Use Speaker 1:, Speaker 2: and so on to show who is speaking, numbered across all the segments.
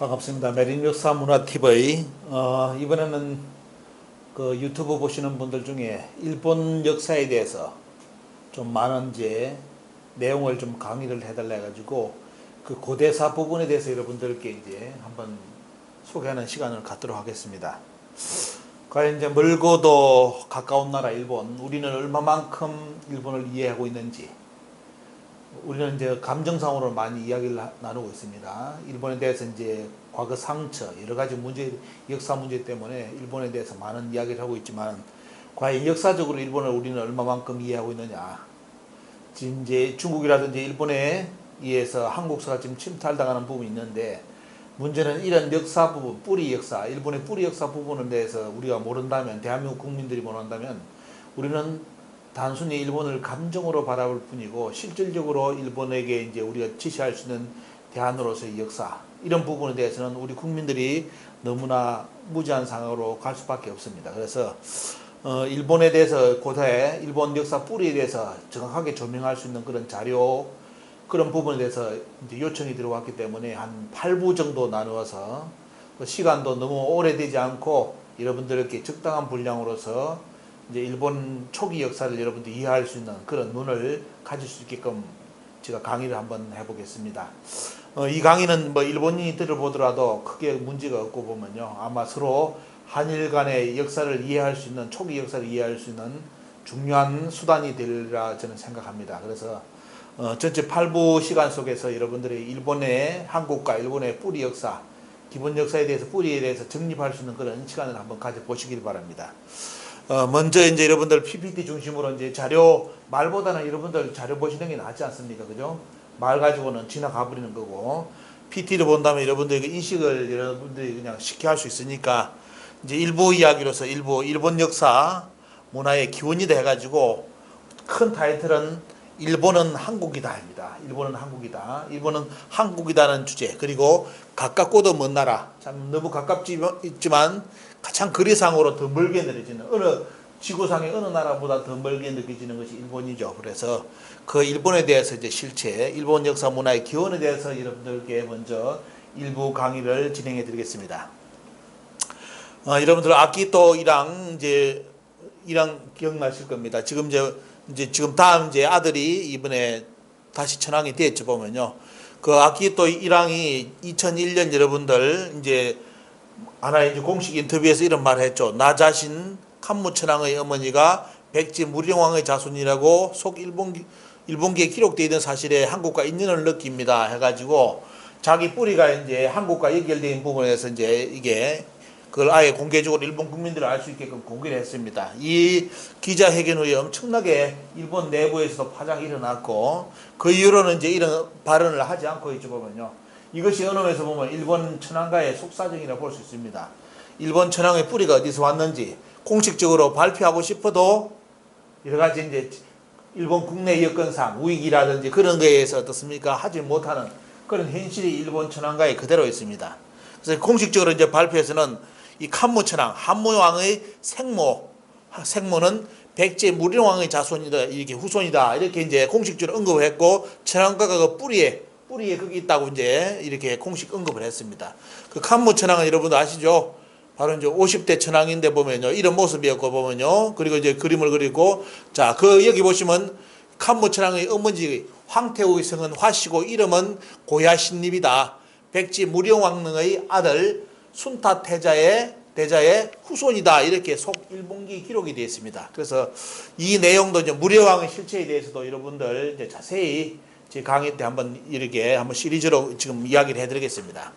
Speaker 1: 반갑습니다. 메린 역사 문화 TV. 어, 이번에는 그 유튜브 보시는 분들 중에 일본 역사에 대해서 좀 많은 이제 내용을 좀 강의를 해달라 해가지고 그 고대사 부분에 대해서 여러분들께 이제 한번 소개하는 시간을 갖도록 하겠습니다. 과연 이제 멀고도 가까운 나라 일본, 우리는 얼마만큼 일본을 이해하고 있는지, 우리는 이제 감정상으로 많이 이야기를 하- 나누고 있습니다. 일본에 대해서 이제 과거 상처, 여러 가지 문제, 역사 문제 때문에 일본에 대해서 많은 이야기를 하고 있지만, 과연 역사적으로 일본을 우리는 얼마만큼 이해하고 있느냐. 지금 이제 중국이라든지 일본에 의해서 한국사가 지금 침탈당하는 부분이 있는데, 문제는 이런 역사 부분, 뿌리 역사, 일본의 뿌리 역사 부분에 대해서 우리가 모른다면, 대한민국 국민들이 모른다면, 우리는 단순히 일본을 감정으로 바라볼 뿐이고 실질적으로 일본에게 이제 우리가 지시할 수 있는 대안으로서의 역사 이런 부분에 대해서는 우리 국민들이 너무나 무지한 상황으로 갈 수밖에 없습니다. 그래서 어, 일본에 대해서 고사에 일본 역사 뿌리에 대해서 정확하게 조명할 수 있는 그런 자료 그런 부분에 대해서 요청이 들어왔기 때문에 한 8부 정도 나누어서 그 시간도 너무 오래되지 않고 여러분들께 적당한 분량으로서 이제 일본 초기 역사를 여러분들이 이해할 수 있는 그런 눈을 가질 수 있게끔 제가 강의를 한번 해보겠습니다. 어, 이 강의는 뭐 일본인이 들어보더라도 크게 문제가 없고 보면요. 아마 서로 한일 간의 역사를 이해할 수 있는 초기 역사를 이해할 수 있는 중요한 수단이 되리라 저는 생각합니다. 그래서 어, 전체 8부 시간 속에서 여러분들이 일본의 한국과 일본의 뿌리 역사, 기본 역사에 대해서 뿌리에 대해서 정립할 수 있는 그런 시간을 한번 가져보시길 바랍니다. 어, 먼저 이제 여러분들 PPT 중심으로 이제 자료 말보다는 여러분들 자료 보시는 게 낫지 않습니까? 그죠? 말 가지고는 지나가 버리는 거고 PT를 본다면 여러분들이 그 인식을 여러분들이 그냥 쉽게 할 수 있으니까 이제 일부 이야기로서 일부 일본 역사 문화의 기원이다 해가지고 큰 타이틀은 일본은 한국이다 입니다. 일본은 한국이다. 일본은 한국이다는 주제 그리고 가깝고도 먼 나라 참 너무 가깝지만 가장 거리상으로 더 멀게 느껴지는 어느 지구상의 어느 나라보다 더 멀게 느껴지는 것이 일본이죠. 그래서 그 일본에 대해서 이제 실체 일본 역사 문화의 기원에 대해서 여러분들께 먼저 일부 강의를 진행해 드리겠습니다. 어, 여러분들 아키토 1랑 이제 1랑 기억나실 겁니다. 지금 이제 이제 지금 다음 이제 아들이 이번에 다시 천왕이 됐죠 보면요. 그 아키토 1왕이 2001년 여러분들 이제 하나 이제 공식 인터뷰에서 이런 말을 했죠. 나 자신 칸무천왕의 어머니가 백제 무령왕의 자손이라고 속 일본 일본기에 기록되어 있는 사실에 한국과 인연을 느낍니다. 해가지고 자기 뿌리가 이제 한국과 연결된 부분에서 이제 이게 그걸 아예 공개적으로 일본 국민들을 알 수 있게끔 공개를 했습니다. 이 기자회견 후에 엄청나게 일본 내부에서도 파장이 일어났고 그 이후로는 이제 이런 발언을 하지 않고 있죠 보면요. 이것이 면에서 보면 일본 천황가의 속사정이라 볼 수 있습니다. 일본 천황의 뿌리가 어디서 왔는지 공식적으로 발표하고 싶어도 여러 가지 이제 일본 국내 여건상 우익이라든지 그런 거에 의해서 어떻습니까 하지 못하는 그런 현실이 일본 천황가에 그대로 있습니다. 그래서 공식적으로 이제 발표에서는 이 칸무 천황 한무왕의 생모 생모는 백제 무령왕의 자손이다 이렇게 후손이다 이렇게 이제 공식적으로 언급을 했고 천황가가 그 뿌리에 뿌리에 거기 있다고 이제 이렇게 공식 언급을 했습니다. 그 칸무 천황은 여러분도 아시죠? 바로 이제 50대 천황인데 보면요. 이런 모습이었고 보면요. 그리고 이제 그림을 그리고 자, 그 여기 보시면 칸무 천황의 어머니 황태우의 성은 화씨고 이름은 고야신립이다. 백지 무령왕릉의 아들 순타 태자의 대자의 후손이다 이렇게 속 일본기 기록이 되어 있습니다. 그래서 이 내용도 이제 무령왕의 실체에 대해서도 여러분들 이제 자세히 제 강의 때 한번 이렇게 한번 시리즈로 지금 이야기를 해드리겠습니다.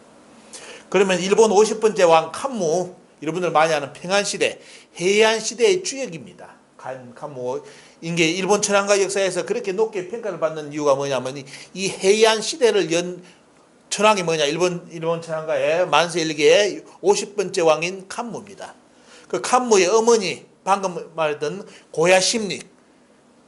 Speaker 1: 그러면 일본 50번째 왕 칸무 여러분들 많이 아는 평안 시대 해안 시대의 주역입니다. 칸 칸무 이게 일본 천황가 역사에서 그렇게 높게 평가를 받는 이유가 뭐냐면 이- 이 해안 시대를 연 천황이 뭐냐 일본 일본 천황가의 만세 일기의 50번째 왕인 칸무입니다. 그 칸무의 어머니 방금 말했던 고야심리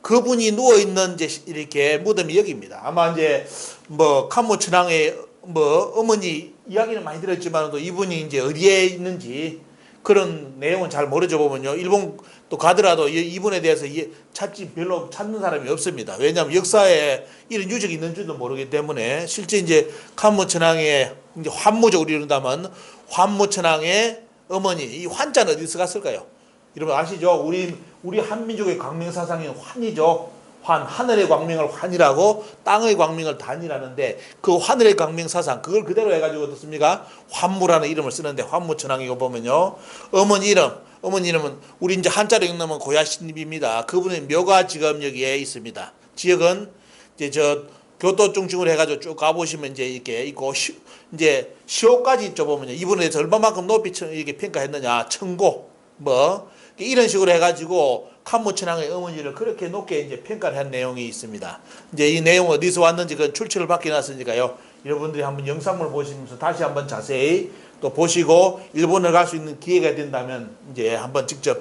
Speaker 1: 그분이 누워 있는 이제 이렇게 무덤이 여기입니다. 아마 이제 뭐 칸무 천황의 뭐 어머니 이야기는 많이 들었지만도 이분이 이제 어디에 있는지 그런 내용은 잘 모르죠 보면요. 일본 또 가더라도 이- 이분에 대해서 이- 찾지 별로 찾는 사람이 없습니다. 왜냐하면 역사에 이런 유적이 있는 줄도 모르기 때문에 실제 이제 칸무천왕의 이제 환무적으로 이룬다면 환무천왕의 어머니 이 환자는 어디서 갔을까요? 여러분 아시죠? 우리 우리 한민족의 광명 사상이 환이죠. 환 하늘의 광명을 환이라고 땅의 광명을 단이라는데 그 하늘의 광명 사상 그걸 그대로 해가지고 어떻습니까? 환무라는 이름을 쓰는데 환무천왕이고 보면요 어머니 이름 어머니 이름은 우리 이제 한자로 읽으면 고야신입니다. 그분의 묘가 지금 여기에 있습니다. 지역은 이제 저 교토 중심으로 해가지고 쭉 가보시면 이제 이렇게 있고 시, 이제 시호까지 있죠 보면요 이분에 대해서 얼마만큼 높이 청- 이렇게 평가했느냐 청고 뭐 이런 식으로 해가지고 칸무천왕의 어머니를 그렇게 높게 이제 평가를 한 내용이 있습니다. 이제 이 내용 어디서 왔는지 그 출처를 바뀌어놨으니까요. 여러분들이 한번 영상을 보시면서 다시 한번 자세히 또 보시고 일본을 갈 수 있는 기회가 된다면 이제 한번 직접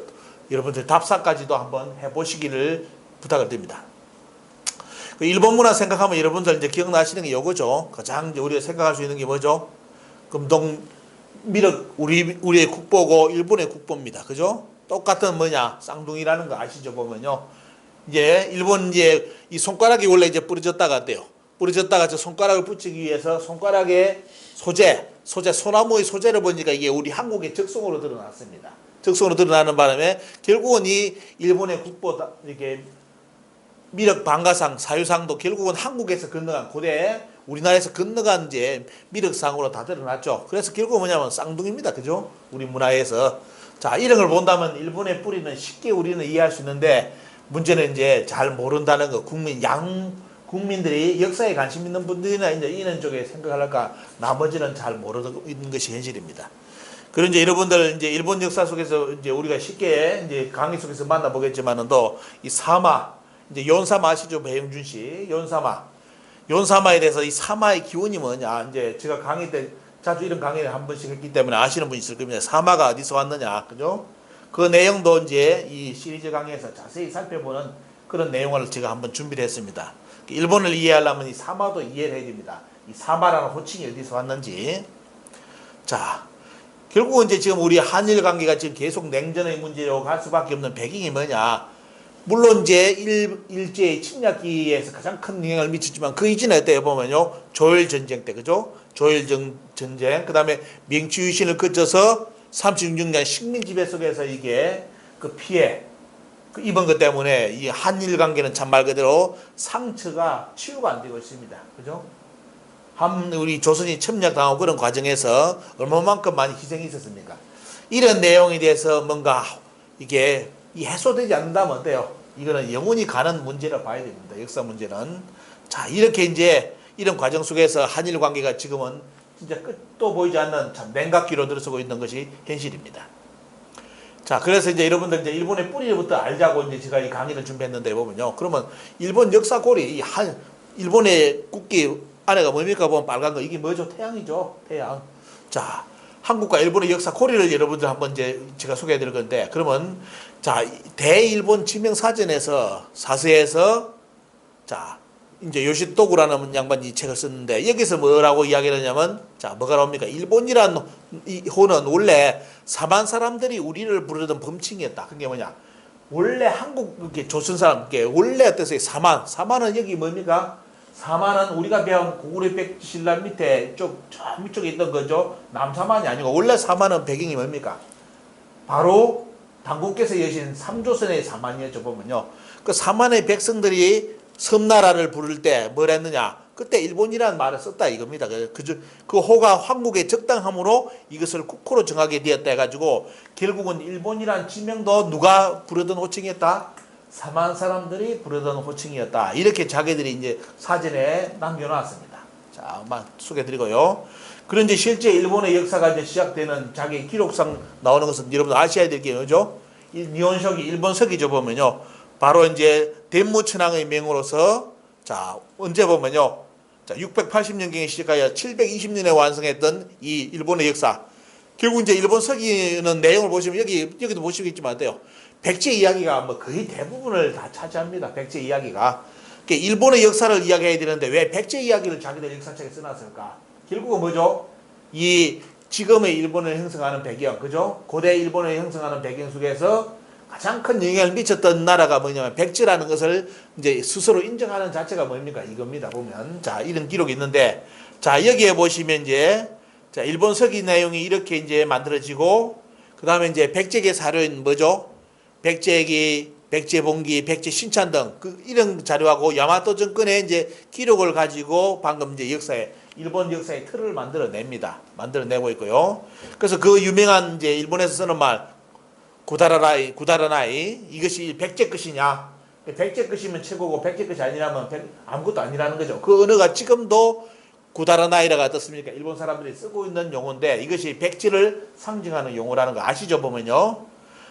Speaker 1: 여러분들 답사까지도 한번 해보시기를 부탁을 드립니다. 그 일본 문화 생각하면 여러분들 이제 기억나시는 게 요거죠. 가장 우리가 생각할 수 있는 게 뭐죠? 금동 미륵 우리 우리의 국보고 일본의 국보입니다. 그죠? 똑같은 뭐냐 쌍둥이라는 거 아시죠 보면요. 이제 일본 이제 이 손가락이 원래 이제 부러졌다가 어때요? 부러졌다가 저 손가락을 붙이기 위해서 손가락에 소재, 소재 소나무의 소재를 보니까 이게 우리 한국의 적성으로 드러났습니다. 적성으로 드러나는 바람에 결국은 이 일본의 국보 다- 이렇게 미륵 방가상 사유상도 결국은 한국에서 건너간 고대 우리나라에서 건너간 이제 미륵상으로 다 드러났죠. 그래서 결국 뭐냐면 쌍둥이입니다. 그죠? 우리 문화에서 자 이런 걸 본다면 일본의 뿌리는 쉽게 우리는 이해할 수 있는데 문제는 이제 잘 모른다는 거 국민 양 국민들이 역사에 관심 있는 분들이나 이제 이런 쪽에 생각할까 나머지는 잘 모르는 것이 현실입니다. 그런 이제 여러분들 이제 일본 역사 속에서 이제 우리가 쉽게 이제 강의 속에서 만나보겠지만은 또 이 사마 이제 연사마 아시죠 배영준 씨 연사마 연사마에 대해서 이 사마의 기원이 뭐냐? 이제 제가 강의 때 자주 이런 강의를 한 번씩 했기 때문에 아시는 분 있을 겁니다. 사마가 어디서 왔느냐? 그죠? 그 내용도 이제 이 시리즈 강의에서 자세히 살펴보는 그런 내용을 제가 한번 준비를 했습니다. 일본을 이해하려면 이 사마도 이해를 해야 됩니다. 이 사마라는 호칭이 어디서 왔는지. 자 결국은 이제 지금 우리 한일 관계가 지금 계속 냉전의 문제로 갈 수밖에 없는 배경이 뭐냐 물론 이제 일, 일제의 침략기에서 가장 큰 영향을 미쳤지만 그 이전에 어때요? 보면요. 조일 전쟁 때 그죠? 조일 전, 전쟁. 그다음에 명치 유신을 거쳐서 36년 식민 지배 속에서 이게 그 피해 그 입은 것 때문에 이 한일 관계는 참 말 그대로 상처가 치유가 안 되고 있습니다. 그죠? 한 우리 조선이 침략당하고 그런 과정에서 얼마만큼 많이 희생이 있었습니까? 이런 내용에 대해서 뭔가 이게 이 해소되지 않는다면 어때요? 이거는 영원히 가는 문제라 봐야 됩니다. 역사 문제는. 자, 이렇게 이제 이런 과정 속에서 한일 관계가 지금은 진짜 끝도 보이지 않는 참 냉각기로 들어서고 있는 것이 현실입니다. 자, 그래서 이제 여러분들 이제 일본의 뿌리부터 알자고 이제 제가 이 강의를 준비했는데 보면요. 그러면 일본 역사 고리, 이 한, 일본의 국기 안에가 뭡니까? 보면 빨간 거. 이게 뭐죠? 태양이죠. 태양. 자, 한국과 일본의 역사 고리를 여러분들 한번 이제 제가 소개해 드릴 건데, 그러면 자, 이 대일본 지명 사전에서 사서에서 자, 이제 요시토구라는 양반이 이 책을 썼는데 여기서 뭐라고 이야기를 하냐면 자, 뭐가 나옵니까? 일본이란 이 호는 원래 사만 사람들이 우리를 부르던 범칭이었다. 그게 뭐냐? 원래 한국 조선 사람 게 원래 어땠어요? 사만. 사만은 여기 뭡니까? 사만은 우리가 배운 고구려 백신란 밑에 쪽 저 밑쪽에 있던 거죠. 남사만이 아니고 원래 사만은 배경이 뭡니까? 바로 당군께서 여신 삼조선의 사만이었죠 보면요. 그 사만의 백성들이 섬나라를 부를 때 뭘 했느냐? 그때 일본이라는 말을 썼다 이겁니다. 그, 그, 그 호가 황국의 적당함으로 이것을 국호로 정하게 되었다 해가지고 결국은 일본이란 지명도 누가 부르던 호칭이었다? 사만 사람들이 부르던 호칭이었다. 이렇게 자기들이 이제 사전에 남겨놨습니다. 자, 막 소개드리고요. 그런 이제 실제 일본의 역사가 이제 시작되는 자기 기록상 나오는 것은 여러분 아셔야 될 게 뭐죠? 이 니온석이 일본석이죠 보면요. 바로 이제 den무천왕의 명으로서 자 언제 보면요. 자 680년경에 시작하여 720년에 완성했던 이 일본의 역사. 결국 이제 일본 서기는 내용을 보시면 여기 여기도 보시겠지만 어때요? 백제 이야기가 뭐 거의 대부분을 다 차지합니다. 백제 이야기가. 그러니까 일본의 역사를 이야기해야 되는데 왜 백제 이야기를 자기들 역사책에 써놨을까? 결국은 뭐죠? 이 지금의 일본을 형성하는 배경, 그죠? 고대 일본을 형성하는 배경 속에서 가장 큰 영향을 미쳤던 나라가 뭐냐면 백제라는 것을 이제 스스로 인정하는 자체가 뭡니까? 이겁니다. 보면. 자, 이런 기록이 있는데, 자, 여기에 보시면 이제, 자, 일본 서기 내용이 이렇게 이제 만들어지고, 그 다음에 이제 백제계 사료인 뭐죠? 백제기, 백제봉기, 백제신찬 등, 그, 이런 자료하고 야마토 정권의 이제 기록을 가지고 방금 이제 역사에, 일본 역사의 틀을 만들어냅니다. 만들어내고 있고요. 그래서 그 유명한 이제 일본에서 쓰는 말, 구다라나이, 구다라나이, 이것이 백제 것이냐? 백제 것이면 최고고 백제 것이 아니라면 백- 아무것도 아니라는 거죠. 그 언어가 지금도 구다라나이라가 어떻습니까? 일본 사람들이 쓰고 있는 용어인데 이것이 백제를 상징하는 용어라는 거 아시죠? 보면요.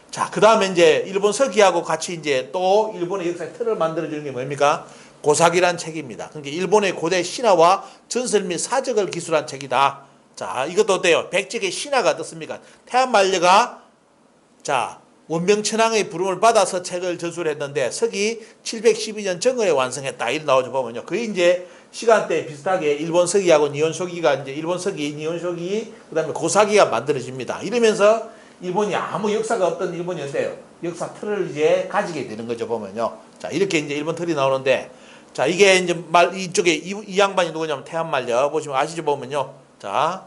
Speaker 1: 자, 그 다음에 이제 일본 서기하고 같이 이제 또 일본의 역사의 틀을 만들어주는 게 뭡니까? 고사기란 책입니다. 그러니까 일본의 고대 신화와 전설 및 사적을 기술한 책이다. 자, 이것도 어때요? 백제의 신화가 어떻습니까? 태안만려가 자, 원명천왕의 부름을 받아서 책을 저술했는데 서기 712년 정거에 완성했다. 이런 나오죠 보면요. 그 이제 시간대 비슷하게 일본 서기하고 니혼쇼기가 이제 일본 서기, 니혼쇼기, 그다음에 고사기가 만들어집니다. 이러면서 일본이 아무 역사가 없던 일본이었대요. 역사 틀을 이제 가지게 되는 거죠 보면요. 자, 이렇게 이제 일본 틀이 나오는데 자, 이게 이제 말 이쪽에 이, 이 양반이 누구냐면 태안말려 보시면 아시죠 보면요. 자,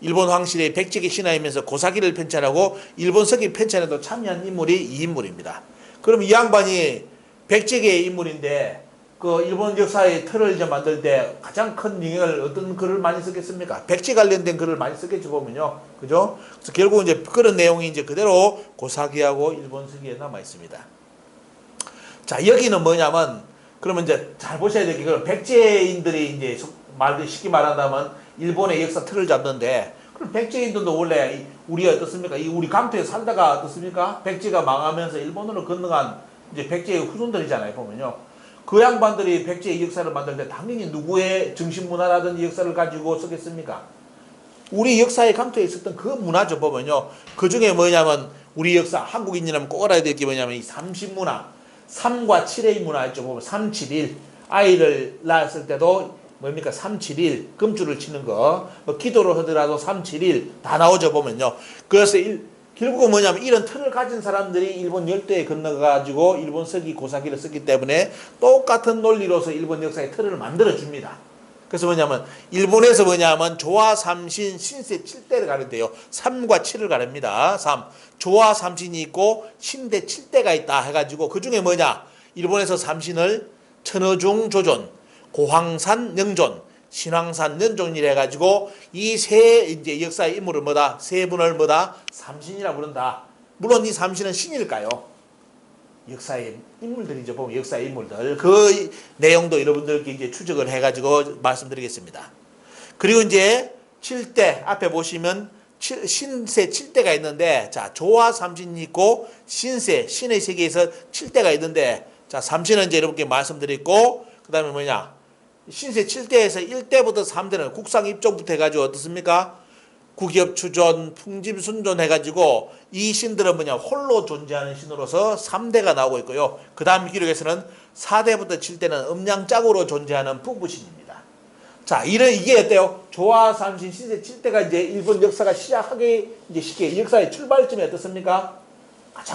Speaker 1: 일본 황실의 백제기 신화이면서 고사기를 편찬하고 일본 서기 편찬에도 참여한 인물이 이 인물입니다. 그럼 이 양반이 백제계의 인물인데 그 일본 역사의 틀을 이제 만들 때 가장 큰 영향을 어떤 글을 많이 쓰겠습니까? 백제 관련된 글을 많이 쓰겠죠 보면요, 그죠? 그래서 결국 이제 그런 내용이 이제 그대로 고사기하고 일본 서기에 남아 있습니다. 자 여기는 뭐냐면 그러면 이제 잘 보셔야 될게 그럼 백제인들이 이제 속- 말도 쉽게 말한다면 일본의 역사 틀을 잡는데 그럼 백제인들도 원래 이- 우리 어떻습니까? 이 우리 강토에 살다가 어떻습니까? 백제가 망하면서 일본으로 건너간 이제 백제의 후손들이잖아요 보면요. 그 양반들이 백제의 역사를 만들 때 당연히 누구의 정신 문화라든지 역사를 가지고 쓰겠습니까? 우리 역사의 강토에 있었던 그 문화죠 보면요. 그 중에 뭐냐면 우리 역사 한국인이라면 꼭 알아야 될 게 뭐냐면 이 삼신문화, 3과 7의 문화 있죠 보면 371 아이를 낳았을 때도 뭡니까 371 금줄을 치는 거, 뭐 기도를 하더라도 371 다 나오죠 보면요. 그래서 일, 결국은 뭐냐면 이런 틀을 가진 사람들이 일본 열도에 건너가지고 일본 서기 고사기를 썼기 때문에 똑같은 논리로서 일본 역사의 틀을 만들어 줍니다. 그래서 뭐냐면 일본에서 뭐냐면 조화 삼신 신세 7대를 가는데요. 3과 7을 가릅니다. 3. 조화 삼신이 있고 신대 7대가 있다 해가지고 그 중에 뭐냐? 일본에서 삼신을 천어중 조존, 고황산 영존, 신황산 연종이라 해가지고 이 세 이제 역사의 인물을 뭐다? 세 분을 뭐다? 삼신이라 부른다. 물론 이 삼신은 신일까요? 역사의 인물들이죠. 보면 역사의 인물들. 그 내용도 여러분들께 이제 추적을 해가지고 말씀드리겠습니다. 그리고 이제 7대 앞에 보시면 칠- 신세 7대가 있는데 자 조화 삼신이 있고 신세 신의 세계에서 7대가 있는데 자 삼신은 이제 여러분께 말씀드렸고 그 다음에 뭐냐 신세 7대에서 1대부터 3대는 국상 입종부터 해가지고 어떻습니까? 국엽 추존, 풍집 순존 해가지고 이 신들은 뭐냐 홀로 존재하는 신으로서 3대가 나오고 있고요. 그 다음 기록에서는 4대부터 7대는 음양짝으로 존재하는 부부신입니다. 자, 이런 이게 어때요? 조화 삼신 신세 7대가 이제 일본 역사가 시작하기 이제 쉽게 역사의 출발점이 어떻습니까?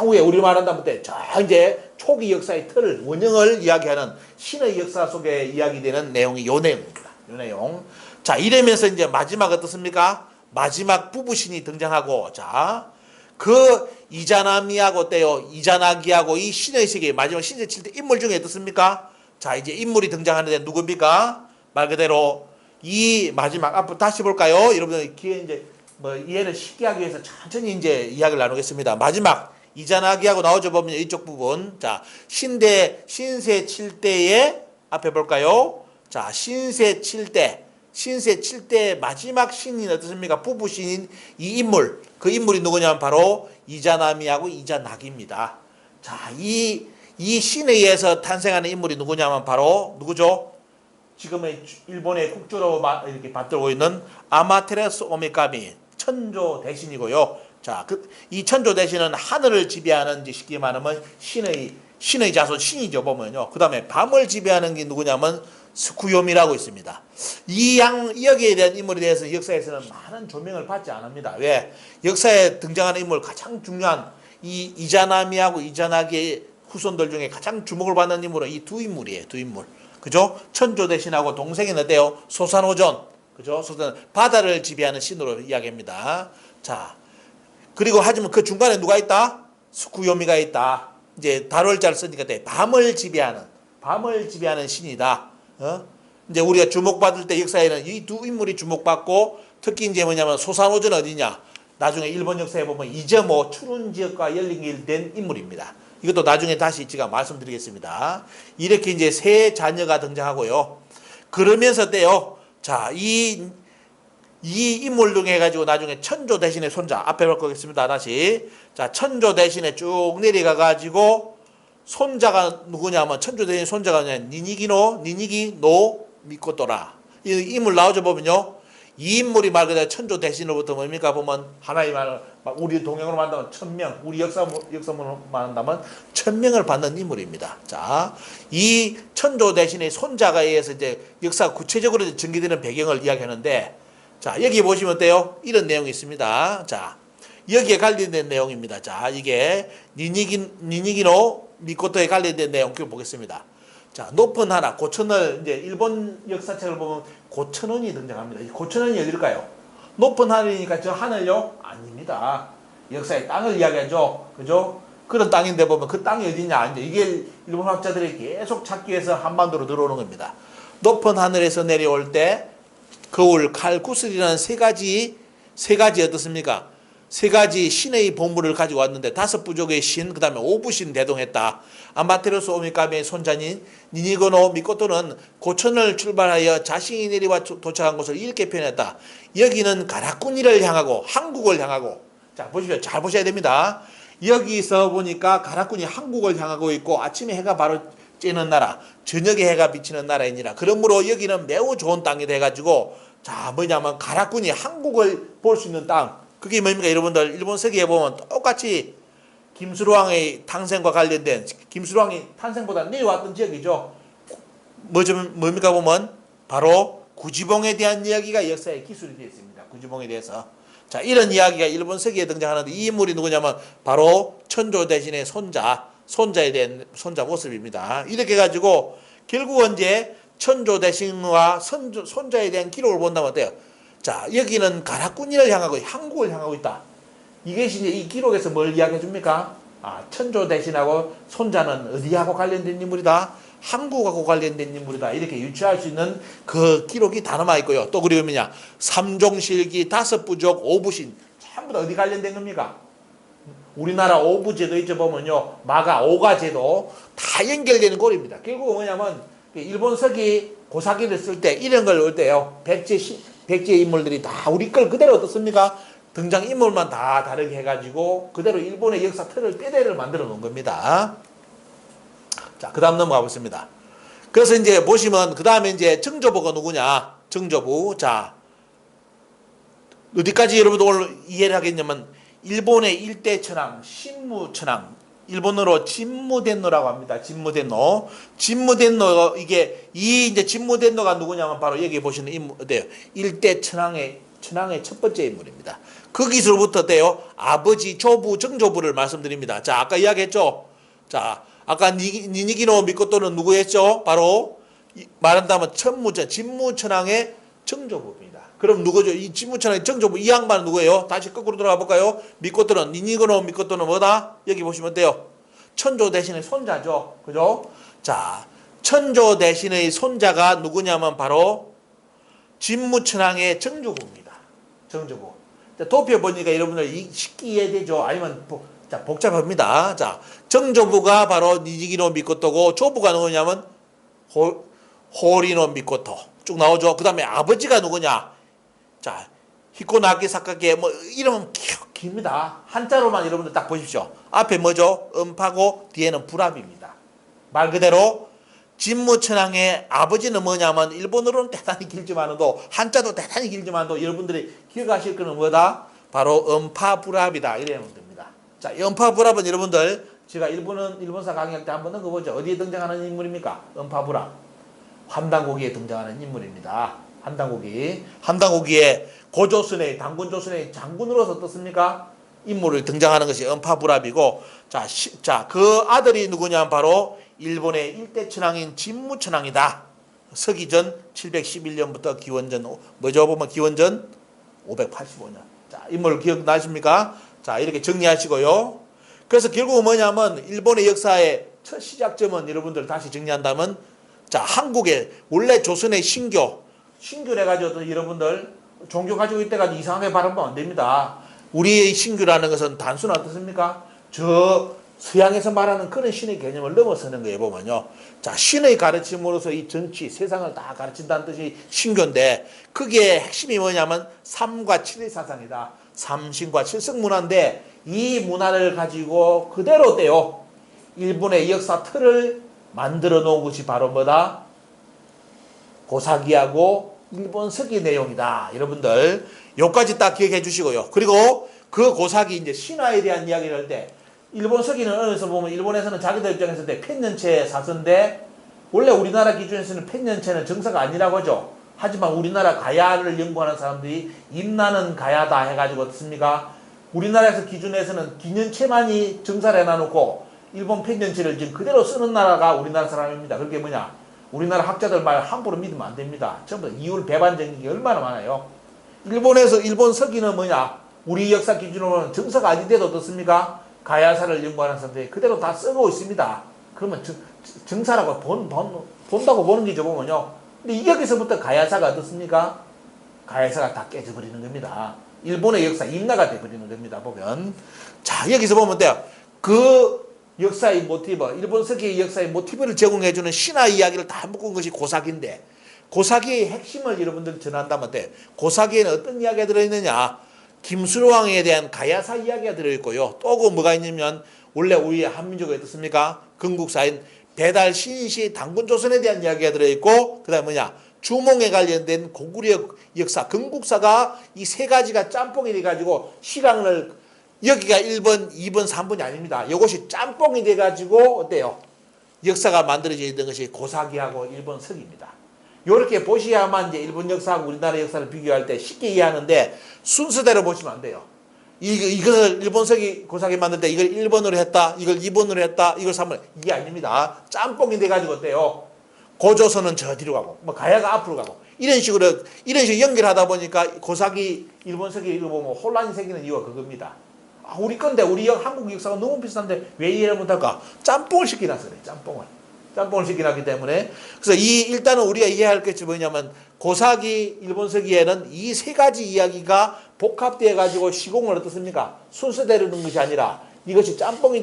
Speaker 1: 위에 우리 말한다면 때, 저 이제 초기 역사의 틀을 원형을 이야기하는 신의 역사 속에 이야기되는 내용이 요 내용입니다. 요 내용. 자, 이러면서 이제 마지막 어떻습니까? 마지막 부부신이 등장하고, 자, 그 이자나미하고 때요, 이자나기하고 이 신의 세계 마지막 신세 7대 인물 중에 어떻습니까? 자, 이제 인물이 등장하는데 누굽니까? 말 그대로 이 마지막 앞으로 다시 볼까요? 여러분들 기회 이제 뭐 이해를 쉽게 하기 위해서 천천히 이제 이야기를 나누겠습니다. 마지막 이자나기하고 나오죠 보면 이쪽 부분 자 신대 신세 7대의 앞에 볼까요? 자 신세 7대 신세 7대 마지막 신인 어떻습니까? 부부 신인 이 인물 그 인물이 누구냐면 바로 이자나미하고 이자나기입니다. 자 이 이 신에 의해서 탄생하는 인물이 누구냐면 바로 누구죠? 지금의 주- 일본의 국조로 마- 이렇게 받들고 있는 아마테라스 오메가미 천조 대신이고요. 자, 그, 이 천조 대신은 하늘을 지배하는 쉽게 말하면 신의 신의 자손 신이죠 보면요. 그 다음에 밤을 지배하는 게 누구냐면 스쿠요미라고 있습니다. 이 양 여기에 대한 인물에 대해서 역사에서는 많은 조명을 받지 않습니다. 왜? 역사에 등장하는 인물 가장 중요한 이 이자나미하고 이자나기의 후손들 중에 가장 주목을 받는 인물은 이 두 인물이에요. 두 인물. 그죠? 천조 대신하고 동생이 어때요? 소산오존. 그죠? 소산 바다를 지배하는 신으로 이야기합니다. 자. 그리고 하지만 그 중간에 누가 있다? 스쿠요미가 있다. 이제 달월자를 쓰니까 돼. 밤을 지배하는 밤을 지배하는 신이다. 어? 이제 우리가 주목받을 때 역사에는 이 두 인물이 주목받고 특히 이제 뭐냐면 소산오전 어디냐? 나중에 일본 역사에 보면 이점오 추룬 지역과 연결된 인물입니다. 이것도 나중에 다시 제가 말씀드리겠습니다. 이렇게 이제 세 자녀가 등장하고요. 그러면서 때요. 자, 이, 이 인물 중에 해가지고 나중에 천조 대신의 손자 앞에 볼 거겠습니다. 다시. 자, 천조 대신에 쭉 내려가 가지고 손자가 누구냐면 천조 대신 손자가 그냥 니니기노, 니니기 노 미코토라. 이 인물 나오죠 보면요. 이 인물이 말 그대로 천조 대신으로부터 뭡니까 보면 하나의 말을 막 우리 동양으로 만다면 천명, 우리 역사 역사문으로 말한다면 천명을 받는 인물입니다. 자, 이 천조 대신의 손자가 의해서 이제 역사 구체적으로 전개되는 배경을 이야기하는데, 자 여기 보시면 어때요? 이런 내용이 있습니다. 자, 여기에 관련된 내용입니다. 자, 이게 니니기 니니기노 미코토에 관련된 내용 을 보겠습니다. 자, 높은 하나, 고천을 이제 일본 역사책을 보면 고천원이 등장합니다. 이 고천원이 어딜까요? 높은 하늘이니까 저 하늘요? 아닙니다. 역사의 땅을 이야기하죠. 그죠? 그런 땅인데 보면 그 땅이 어디냐? 이제 이게 일본 학자들이 계속 찾기 위해서 한반도로 들어오는 겁니다. 높은 하늘에서 내려올 때 거울, 칼, 구슬이라는 세 가지 세 가지 어떻습니까? 세 가지 신의 보물을 가지고 왔는데 다섯 부족의 신, 그 다음에 오부신 대동했다. 아마테로스 오미카미의 손자인 니니고노 미코토는 고천을 출발하여 자신이 내려와 도- 도착한 곳을 이렇게 표현했다. 여기는 가라꾸니를 향하고 한국을 향하고 자 보십시오. 잘 보셔야 됩니다. 여기서 보니까 가라꾸니 한국을 향하고 있고 아침에 해가 바로 찌는 나라, 저녁에 해가 비치는 나라이니라. 그러므로 여기는 매우 좋은 땅이 돼가지고 자 뭐냐면 가라꾸니 한국을 볼 수 있는 땅. 그게 뭡니까 여러분들 일본 세계에 보면 똑같이 김수로왕의 탄생과 관련된 김수로왕이 탄생보다 내려왔던 지역이죠. 뭐죠 뭡니까 보면 바로 구지봉에 대한 이야기가 역사의 기술이 되어 있습니다. 구지봉에 대해서. 자, 이런 이야기가 일본 세계에 등장하는데 이 인물이 누구냐면 바로 천조 대신의 손자, 손자에 대한 손자 모습입니다. 이렇게 가지고 결국은 이제 천조 대신과 손, 손자에 대한 기록을 본다면 어때요? 자, 여기는 가라꾸니를 향하고 한국을 향하고 있다. 이것이 이제 이 기록에서 뭘 이야기해 줍니까? 아, 천조 대신하고 손자는 어디하고 관련된 인물이다? 한국하고 관련된 인물이다. 이렇게 유추할 수 있는 그 기록이 다 남아 있고요. 또 그리고 뭐냐? 삼종실기, 다섯 부족, 오부신 전부 다 어디 관련된 겁니까? 우리나라 오부 제도 있죠 보면요. 마가 오가 제도 다 연결되는 꼴입니다. 결국 뭐냐면 일본 서기 고사기를 쓸 때 이런 걸올 때요. 백제 시, 백제 인물들이 다 우리 걸 그대로 어떻습니까? 등장 인물만 다 다르게 해가지고 그대로 일본의 역사 틀을 빼대를 만들어 놓은 겁니다. 자, 그 다음 넘어가 보겠습니다. 그래서 이제 보시면 그 다음에 이제 정조부가 누구냐? 정조부. 자, 어디까지 여러분들 오늘 이해를 하겠냐면 일본의 일대 천황, 신무 천황, 일본어로 진무덴노라고 합니다. 진무덴노. 진무덴노 이게 이 이제 진무덴노가 누구냐면 바로 여기 보시는 인물 어때요? 일대 천황의 천황의 첫 번째 인물입니다. 거기서부터 어때요? 아버지 조부 정조부를 말씀드립니다. 자, 아까 이야기했죠. 자, 아까 니- 니니기노 미코토는 누구였죠? 바로 이- 말한다면 천무천 진무천황의 정조부입니다. 그럼 누구죠? 이 진무천황의 정조부 이 양반은 누구예요? 다시 거꾸로 돌아가 볼까요? 미코토는 니니기노 미코토는 뭐다? 여기 보시면 돼요. 천조 대신의 손자죠. 그죠? 자, 천조 대신의 손자가 누구냐면 바로 진무천황의 정조부입니다. 정조부. 자, 도표 보니까 여러분들 이 쉽게 이해되죠? 아니면 복, 자, 복잡합니다. 자, 정조부가 바로 니지기노 미코토고 조부가 누구냐면 호, 호리노 미코토. 쭉 나오죠. 그 다음에 아버지가 누구냐? 자, 히코나키 사카게 뭐 이름은 기- 깁니다. 한자로만 여러분들 딱 보십시오. 앞에 뭐죠? 음파고 뒤에는 불합입니다. 말 그대로 진무천황의 아버지는 뭐냐면 일본어로는 대단히 길지만도 한자도 대단히 길지만도 여러분들이 기억하실 거는 뭐다? 바로 음파불합이다. 이래면 됩니다. 자, 음파불합은 여러분들 제가 일본은 일본사 강의할 때 한번 넣어보죠. 어디에 등장하는 인물입니까? 음파불합. 한당고기에 등장하는 인물입니다. 한당고기. 한당고기의 고조선의 당군 조선의 장군으로서 어떻습니까? 인물을 등장하는 것이 은파불합이고 자, 시, 자, 그 아들이 누구냐 바로 일본의 일대 천왕인 진무천왕이다. 서기전 711년부터 기원전 오- 뭐죠 보면 기원전 585년. 자, 인물 기억나십니까? 자, 이렇게 정리하시고요. 그래서 결국은 뭐냐면 일본의 역사의 첫 시작점은 여러분들 다시 정리한다면 자, 한국의 원래 조선의 신교 신교래 가지고 여러분들 종교 가지고 이때까지 이상하게 발음하면 안 됩니다. 우리의 신교라는 것은 단순 어떻습니까? 저 서양에서 말하는 그런 신의 개념을 넘어서는 거예요 보면요. 자 신의 가르침으로서 이 전치 세상을 다 가르친다는 뜻이 신교인데 그게 핵심이 뭐냐면 삼과 칠의 사상이다. 삼신과 칠성 문화인데 이 문화를 가지고 그대로 떼요. 일본의 역사 틀을 만들어 놓은 것이 바로 뭐다? 고사기하고 일본 서기 내용이다. 여러분들 요까지 딱 기억해 주시고요. 그리고 그 고사기 이제 신화에 대한 이야기를 할 때 일본 서기는 어디서 보면 일본에서는 자기들 입장에서 때 펜년체 사서인데 원래 우리나라 기준에서는 펜년체는 정사가 아니라고 하죠. 하지만 우리나라 가야를 연구하는 사람들이 임나는 가야다 해가지고 어떻습니까? 우리나라에서 기준에서는 기년체만이 정사를 해놔놓고 일본 펜년체를 지금 그대로 쓰는 나라가 우리나라 사람입니다. 그게 뭐냐? 우리나라 학자들 말 함부로 믿으면 안 됩니다. 전부 다 이율 배반적인 게 얼마나 많아요. 일본에서 일본 서기는 뭐냐? 우리 역사 기준으로는 정사가 아닌데도 어떻습니까? 가야사를 연구하는 사람들이 그대로 다 쓰고 있습니다. 그러면 정, 정사라고 본, 본, 본다고 보는 게죠, 보면요. 근데 이 여기서부터 가야사가 어떻습니까? 가야사가 다 깨져버리는 겁니다. 일본의 역사 임나가 돼버리는 겁니다, 보면. 자, 여기서 보면 돼요. 그 역사의 모티브, 일본 서기의 역사의 모티브를 제공해주는 신화 이야기를 다 묶은 것이 고사기인데, 고사기의 핵심을 여러분들 전한다면 돼. 고사기에는 어떤 이야기가 들어있느냐? 김수로왕에 대한 가야사 이야기가 들어있고요. 또그 뭐가 있냐면, 원래 우리의 한민족이 어떻습니까? 건국사인 배달 신시 당군조선에 대한 이야기가 들어있고, 그 다음에 뭐냐? 주몽에 관련된 고구려 역사, 건국사가 이 세 가지가 짬뽕이 돼가지고 시간을 여기가 1번, 2번, 3번이 아닙니다. 이것이 짬뽕이 돼가지고 어때요? 역사가 만들어져 있는 것이 고사기하고 일본 서기입니다. 이렇게 보셔야만 이제 일본 역사하고 우리나라 역사를 비교할 때 쉽게 이해하는데 순서대로 보시면 안 돼요. 이, 이것을 일본 서기 고사기 만들 때 이걸 1번으로 했다, 이걸 2번으로 했다, 이걸 3번 이게 아닙니다. 짬뽕이 돼가지고 어때요? 고조선은 저 뒤로 가고, 뭐 가야가 앞으로 가고 이런 식으로 이런 식으로 연결하다 보니까 고사기 일본 서기 이거 보면 혼란이 생기는 이유가 그겁니다. 아, 우리 건데 우리 역- 한국 역사가 너무 비슷한데 왜 이해를 못할까? 짬뽕을 그래. 짬뽕을. 짬뽕을 시키놨기 때문에 그래서 이 일단은 우리가 이해할 것이 뭐냐면 고사기 일본 서기에는 이 세 가지 이야기가 복합되어 가지고 시공을 어떻습니까? 순서대로 는 것이 아니라 이것이 짬뽕이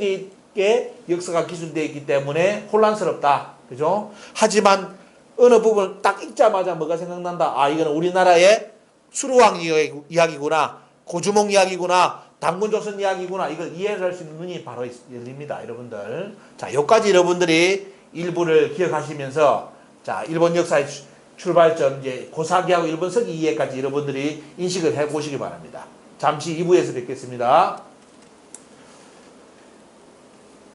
Speaker 1: 되게 역사가 기술되어 있기 때문에 혼란스럽다. 그죠? 하지만 어느 부분을 딱 읽자마자 뭐가 생각난다. 아, 이거는 우리나라의 수루왕 이야기- 이야기구나. 고주몽 이야기구나. 당군 조선 이야기구나. 이걸 이해를 할 수 있는 눈이 바로 있- 열립니다. 여러분들. 자, 여기까지 여러분들이 일부를 기억하시면서 자, 일본 역사의 출- 출발점 이제 고사기하고 일본 서기 이해까지 여러분들이 인식을 해 보시기 바랍니다. 잠시 2부에서 뵙겠습니다.